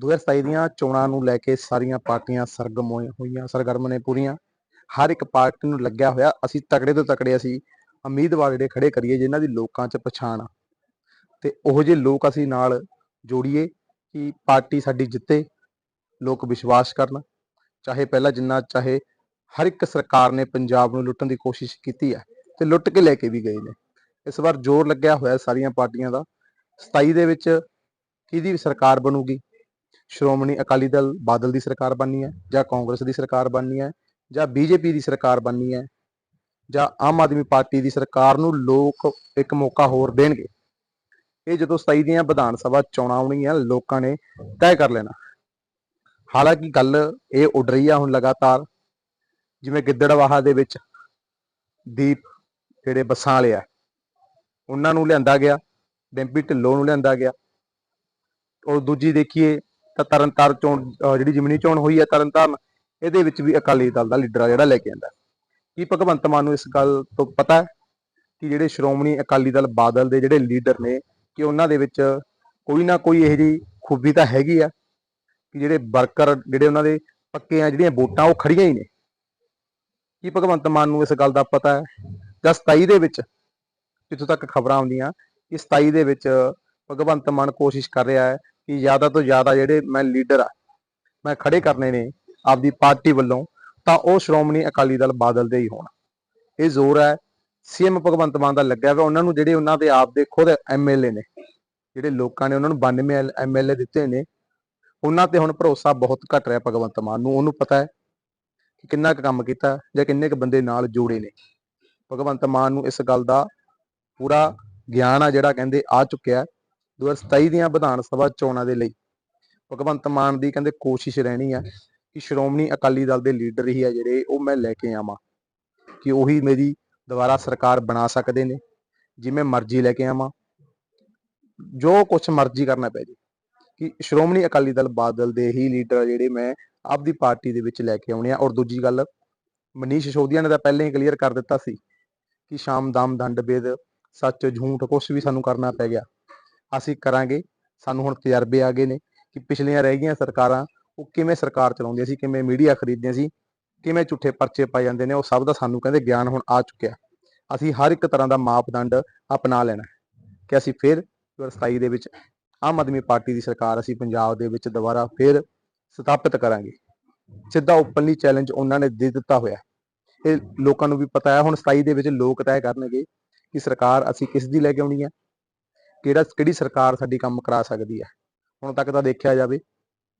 2027 ਦੀਆਂ ਚੋਣਾਂ ਨੂੰ ਲੈ ਕੇ ਸਾਰੀਆਂ ਪਾਰਟੀਆਂ ਸਰਗਮ ਹੋਈ- ਹੋਈਆਂ ਸਰਗਰਮ ਨੇ ਪੂਰੀਆਂ। ਹਰ ਇੱਕ ਪਾਰਟੀ ਨੂੰ ਲੱਗਿਆ ਹੋਇਆ, ਅਸੀਂ ਤਕੜੇ ਤੋਂ ਤਕੜੇ ਅਸੀਂ ਉਮੀਦਵਾਰ ਜਿਹੜੇ ਖੜੇ ਕਰੀਏ, ਜਿਨ੍ਹਾਂ ਦੀ ਲੋਕਾਂ 'ਚ ਪਛਾਣ ਆ। ਤੇ ਉਹ ਜਿਹੇ ਲੋਕ ਅਸੀਂ ਨਾਲ ਜੋੜੀਏ ਕਿ ਪਾਰਟੀ ਸਾਡੀ ਜਿੱਤੇ, ਲੋਕ ਵਿਸ਼ਵਾਸ ਕਰਨ। ਚਾਹੇ ਪਹਿਲਾਂ ਜਿੰਨਾ, ਚਾਹੇ ਹਰ ਇੱਕ ਸਰਕਾਰ ਨੇ ਪੰਜਾਬ ਨੂੰ ਲੁੱਟਣ ਦੀ ਕੋਸ਼ਿਸ਼ ਕੀਤੀ ਹੈ ਤੇ ਲੁੱਟ ਕੇ ਲੈ ਕੇ ਵੀ ਗਏ ਨੇ। ਇਸ ਵਾਰ ਜ਼ੋਰ ਲੱਗਿਆ ਹੋਇਆ ਸਾਰੀਆਂ ਪਾਰਟੀਆਂ ਦਾ। 27 ਦੇ ਵਿੱਚ ਕਿਹਦੀ ਸਰਕਾਰ ਬਣੂਗੀ? ਸ਼੍ਰੋਮਣੀ ਅਕਾਲੀ ਦਲ ਬਾਦਲ ਦੀ ਸਰਕਾਰ ਬਣਨੀ ਹੈ ਜਾਂ ਕਾਂਗਰਸ ਦੀ ਸਰਕਾਰ ਬਣਨੀ ਹੈ ਜਾਂ ਬੀਜੇਪੀ ਦੀ ਸਰਕਾਰ ਬਣਨੀ ਹੈ ਜਾਂ ਆਮ ਆਦਮੀ ਪਾਰਟੀ ਦੀ ਸਰਕਾਰ ਨੂੰ ਲੋਕ ਇੱਕ ਮੌਕਾ ਹੋਰ ਦੇਣਗੇ। ਇਹ ਜਦੋਂ 27 ਦੀਆਂ ਵਿਧਾਨ ਸਭਾ ਚੋਣਾਂ ਆਉਣੀਆਂ ਲੋਕਾਂ ਨੇ ਤੈਅ ਕਰ ਲੈਣਾ। ਹਾਲਾਂਕਿ ਗੱਲ ਇਹ ਉੱਡ ਰਹੀ ਆ ਹੁਣ ਲਗਾਤਾਰ, ਜਿਵੇਂ ਗਿੱਦੜਵਾਹਾ ਦੇ ਵਿੱਚ ਦੀਪ ਜਿਹੜੇ ਬੱਸਾਂ ਵਾਲੇ ਆ, ਉਹਨਾਂ ਨੂੰ ਲਿਆਂਦਾ ਗਿਆ, ਡੈਂਪੀ ਢਿੱਲੋਂ ਨੂੰ ਲਿਆਂਦਾ ਗਿਆ। ਔਰ ਦੂਜੀ ਦੇਖੀਏ ਤਾਂ ਤਰਨਤਾਰਨ ਚੋਣ ਜਿਹੜੀ ਜਿਮਨੀ ਚੋਣ ਹੋਈ ਹੈ ਤਰਨਤਾਰਨ ਇਹਦੇ ਵਿੱਚ ਵੀ ਅਕਾਲੀ ਦਲ ਦਾ ਲੀਡਰ ਆ ਜਿਹੜਾ ਲੈ ਕੇ ਆਂਦਾ। ਕੀ ਭਗਵੰਤ ਮਾਨ ਨੂੰ ਇਸ ਗੱਲ ਤੋਂ ਪਤਾ ਹੈ ਕਿ ਜਿਹੜੇ ਸ਼੍ਰੋਮਣੀ ਅਕਾਲੀ ਦਲ ਬਾਦਲ ਦੇ ਜਿਹੜੇ ਲੀਡਰ ਨੇ, ਕਿ ਉਹਨਾਂ ਦੇ ਵਿੱਚ ਕੋਈ ਨਾ ਕੋਈ ਇਹੋ ਜਿਹੀ ਖੂਬੀ ਤਾਂ ਹੈਗੀ ਆ ਕਿ ਜਿਹੜੇ ਵਰਕਰ, ਜਿਹੜੇ ਉਹਨਾਂ ਦੇ ਪੱਕੇ ਆ ਜਿਹੜੀਆਂ ਵੋਟਾਂ, ਉਹ ਖੜੀਆਂ ਹੀ ਨੇ। ਕੀ ਭਗਵੰਤ ਮਾਨ ਨੂੰ ਇਸ ਗੱਲ ਦਾ ਪਤਾ ਹੈ? ਜਾਂ 27 ਦੇ ਵਿੱਚ ਜਿੱਥੋਂ ਤੱਕ ਖਬਰਾਂ ਆਉਂਦੀਆਂ ਕਿ 27 ਦੇ ਵਿੱਚ ਭਗਵੰਤ ਮਾਨ ਕੋਸ਼ਿਸ਼ ਕਰ ਰਿਹਾ ਹੈ ਕਿ ਜ਼ਿਆਦਾ ਤੋਂ ਜ਼ਿਆਦਾ ਜਿਹੜੇ ਮੈਂ ਲੀਡਰ ਆ, ਮੈਂ ਖੜੇ ਕਰਨੇ ਨੇ ਆਪਦੀ ਪਾਰਟੀ ਵੱਲੋਂ, ਤਾਂ ਉਹ ਸ਼੍ਰੋਮਣੀ ਅਕਾਲੀ ਦਲ ਬਾਦਲ ਦੇ ਹੀ ਹੋਣ। ਇਹ ਜ਼ੋਰ ਹੈ ਸੀਐਮ ਭਗਵੰਤ ਮਾਨ ਦਾ ਲੱਗਿਆ ਹੋਇਆ, ਉਹਨਾਂ ਨੂੰ ਜਿਹੜੇ ਉਹਨਾਂ ਦੇ ਆਪ ਦੇ ਖੁਦ ਐਮਐਲਏ ਨੇ, ਜਿਹੜੇ ਲੋਕਾਂ ਨੇ ਉਹਨਾਂ ਨੂੰ 92 ਐਮਐਲਏ ਦਿੱਤੇ ਨੇ, ਉਹਨਾਂ ਤੇ ਹੁਣ ਭਰੋਸਾ ਬਹੁਤ ਘਟ ਰਿਹਾ ਭਗਵੰਤ ਮਾਨ ਨੂੰ, ਉਹਨੂੰ ਪਤਾ ਹੈ ਕਿ ਕਿੰਨਾ ਕੁ ਕੰਮ ਕੀਤਾ ਜਾਂ ਕਿੰਨੇ ਕੁ ਬੰਦੇ ਨਾਲ ਜੋੜੇ ਨੇ। ਭਗਵੰਤ ਮਾਨ ਨੂੰ ਇਸ ਗੱਲ ਦਾ ਪੂਰਾ ਗਿਆਨ ਆ ਜਿਹੜਾ ਕਹਿੰਦੇ ਆ ਚੁੱਕਿਆ 2027 ਦੀਆਂ ਵਿਧਾਨ ਸਭਾ ਚੋਣਾਂ ਦੇ ਲਈ ਭਗਵੰਤ ਮਾਨ ਦੀ ਕਹਿੰਦੇ ਕੋਸ਼ਿਸ਼ ਰਹਿਣੀ ਆ ਕਿ ਸ਼੍ਰੋਮਣੀ ਅਕਾਲੀ ਦਲ ਦੇ ਲੀਡਰ ਹੀ ਆ ਜਿਹੜੇ, ਉਹ ਮੈਂ ਲੈ ਕੇ ਆਵਾਂ, ਕਿ ਉਹੀ ਮੇਰੀ ਦੁਬਾਰਾ ਸਰਕਾਰ ਬਣਾ ਸਕਦੇ ਨੇ, ਜਿਵੇਂ ਮਰਜ਼ੀ ਲੈ ਕੇ ਆਵਾਂ, ਜੋ ਕੁਝ ਮਰਜ਼ੀ ਕਰਨਾ ਪੈ ਜੇ, ਕਿ ਸ਼੍ਰੋਮਣੀ ਅਕਾਲੀ ਦਲ ਬਾਦਲ ਦੇ ਹੀ ਲੀਡਰ ਜਿਹੜੇ ਮੈਂ ਆਪਦੀ ਪਾਰਟੀ ਦੇ ਵਿੱਚ ਲੈ ਕੇ ਆਉਣੇ ਆ। ਔਰ ਦੂਜੀ ਗੱਲ, ਮਨੀਸ਼ ਸਿਸੋਦੀਆ ਨੇ ਤਾਂ ਪਹਿਲਾਂ ਹੀ ਕਲੀਅਰ ਕਰ ਦਿੱਤਾ ਸੀ ਕਿ ਸ਼ਾਮ ਦਾਮ ਦੰਡ ਬੇਦ ਸੱਚ ਝੂਠ ਕੁਝ ਵੀ ਸਾਨੂੰ ਕਰਨਾ ਪੈ ਗਿਆ। ਅਸੀਂ ਕਰਾਂਗੇ, ਸਾਨੂੰ ਹੁਣ ਤਜਰਬੇ ਆ ਗਏ ਨੇ ਕਿ ਪਿਛਲੀਆਂ ਰਹਿ ਗਈਆਂ ਸਰਕਾਰਾਂ ਉਹ ਕਿਵੇਂ ਸਰਕਾਰ ਚਲਾਉਂਦੀਆਂ ਸੀ, ਕਿਵੇਂ ਮੀਡੀਆ ਖਰੀਦਦੀਆਂ ਸੀ, ਕਿਵੇਂ ਝੂਠੇ ਪਰਚੇ ਪਾਏ ਜਾਂਦੇ ਨੇ, ਉਹ ਸਭ ਦਾ ਸਾਨੂੰ ਕਹਿੰਦੇ ਗਿਆਨ ਹੁਣ ਆ ਚੁੱਕਿਆ। ਅਸੀਂ ਹਰ ਇੱਕ ਤਰ੍ਹਾਂ ਦਾ ਮਾਪਦੰਡ ਅਪਣਾ ਲੈਣਾ ਕਿ ਅਸੀਂ ਫਿਰ 2027 ਦੇ ਵਿੱਚ ਆਮ ਆਦਮੀ ਪਾਰਟੀ ਦੀ ਸਰਕਾਰ ਅਸੀਂ ਪੰਜਾਬ ਦੇ ਵਿੱਚ ਦੁਬਾਰਾ ਫਿਰ ਸਥਾਪਿਤ ਕਰਾਂਗੇ। ਸਿੱਧਾ ਓਪਨਲੀ ਚੈਲੰਜ ਉਹਨਾਂ ਨੇ ਦੇ ਦਿੱਤਾ ਹੋਇਆ ਇਹ ਲੋਕਾਂ ਨੂੰ ਵੀ ਪਤਾ ਹੈ, ਹੁਣ 27 ਦੇ ਵਿੱਚ ਲੋਕ ਤੈਅ ਕਰਨਗੇ ਕਿ ਸਰਕਾਰ ਅਸੀਂ ਕਿਸ ਦੀ ਲੈ ਕੇ ਆਉਣੀ ਹੈ ਕਿਹੜਾ, ਕਿਹੜੀ ਸਰਕਾਰ ਸਾਡੀ ਕੰਮ ਕਰਾ ਸਕਦੀ ਹੈ? ਹੁਣ ਤੱਕ ਤਾਂ ਦੇਖਿਆ ਜਾਵੇ,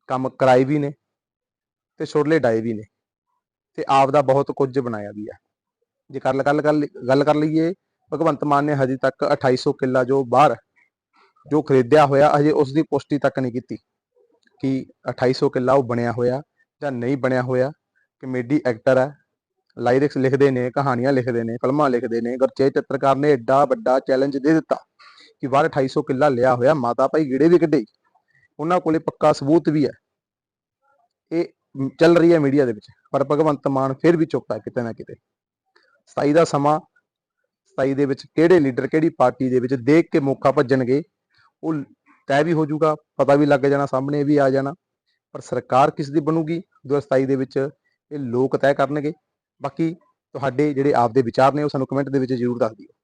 ਕੰਮ ਕਰਾਏ ਵੀ ਨੇ ਤੇ ਛੋੜਲੇ ਡਾਏ ਵੀ ਨੇ ਤੇ ਆਪ ਦਾ ਬਹੁਤ ਕੁਝ ਬਣਾਇਆ ਵੀ ਹੈ ਜੇ ਕਰ ਗੱਲ ਕਰ ਗੱਲ ਕਰ ਲਈਏ, ਭਗਵੰਤ ਮਾਨ ਨੇ ਹਜੇ ਤੱਕ 2800 ਕਿੱਲਾ ਜੋ ਬਾਹਰ, ਜੋ ਖਰੀਦਿਆ ਹੋਇਆ, ਹਜੇ ਉਸ ਦੀ ਪੁਸ਼ਟੀ ਤੱਕ ਨਹੀਂ ਕੀਤੀ ਕਿ 2800 ਕਿੱਲਾ ਉਹ ਬਣਿਆ ਹੋਇਆ ਜਾਂ ਨਹੀਂ ਬਣਿਆ ਹੋਇਆ। ਕਮੇਡੀ ਐਕਟਰ ਹੈ, ਲਾਇਰਿਕਸ ਲਿਖਦੇ ਨੇ, ਕਹਾਣੀਆਂ ਲਿਖਦੇ ਨੇ, ਫਿਲਮਾਂ ਲਿਖਦੇ ਨੇ, ਗੁਰਚੇਤ ਚਿੱਤਰਕਾਰ ਨੇ ਐਡਾ ਵੱਡਾ ਚੈਲੰਜ ਦੇ ਦਿੱਤਾ। ਕਿ ਬਾਹਰ 2800 ਕਿੱਲਾ ਲਿਆ ਹੋਇਆ, ਮਾਤਾ ਭਾਈ ਗੇੜੇ ਵੀ ਕੱਢੇ। ਉਹਨਾਂ ਕੋਲੇ ਪੱਕਾ ਸਬੂਤ ਵੀ ਹੈ। ਇਹ ਚੱਲ ਰਹੀ ਹੈ ਮੀਡੀਆ ਦੇ ਵਿੱਚ, ਪਰ ਭਗਵੰਤ ਮਾਨ ਫਿਰ ਵੀ ਚੁੱਪ ਕਿਤੇ ਨਾ ਕਿਤੇ। 27 ਦਾ ਸਮਾਂ 27 ਦੇ ਵਿੱਚ ਕਿਹੜੇ ਲੀਡਰ ਕਿਹੜੀ ਪਾਰਟੀ ਦੇ ਵਿੱਚ ਦੇਖ ਕੇ ਮੌਕਾ ਭੱਜਣਗੇ, ਉਹ ਤੈਅ ਵੀ ਹੋ ਜਾਊਗਾ, ਪਤਾ ਵੀ ਲੱਗ ਜਾਣਾ, ਸਾਹਮਣੇ ਵੀ ਆ ਜਾਣਾ। ਪਰ ਸਰਕਾਰ ਕਿਸ ਦੀ ਬਣੂਗੀ? 2027 ਦੇ ਵਿੱਚ ਇਹ ਲੋਕ ਤੈਅ ਕਰਨਗੇ। ਬਾਕੀ ਤੁਹਾਡੇ ਜਿਹੜੇ ਆਪਦੇ ਵਿਚਾਰ ਨੇ, ਉਹ ਸਾਨੂੰ ਕਮੈਂਟ ਦੇ ਵਿੱਚ ਜ਼ਰੂਰ ਦੱਸ ਦਿਓ।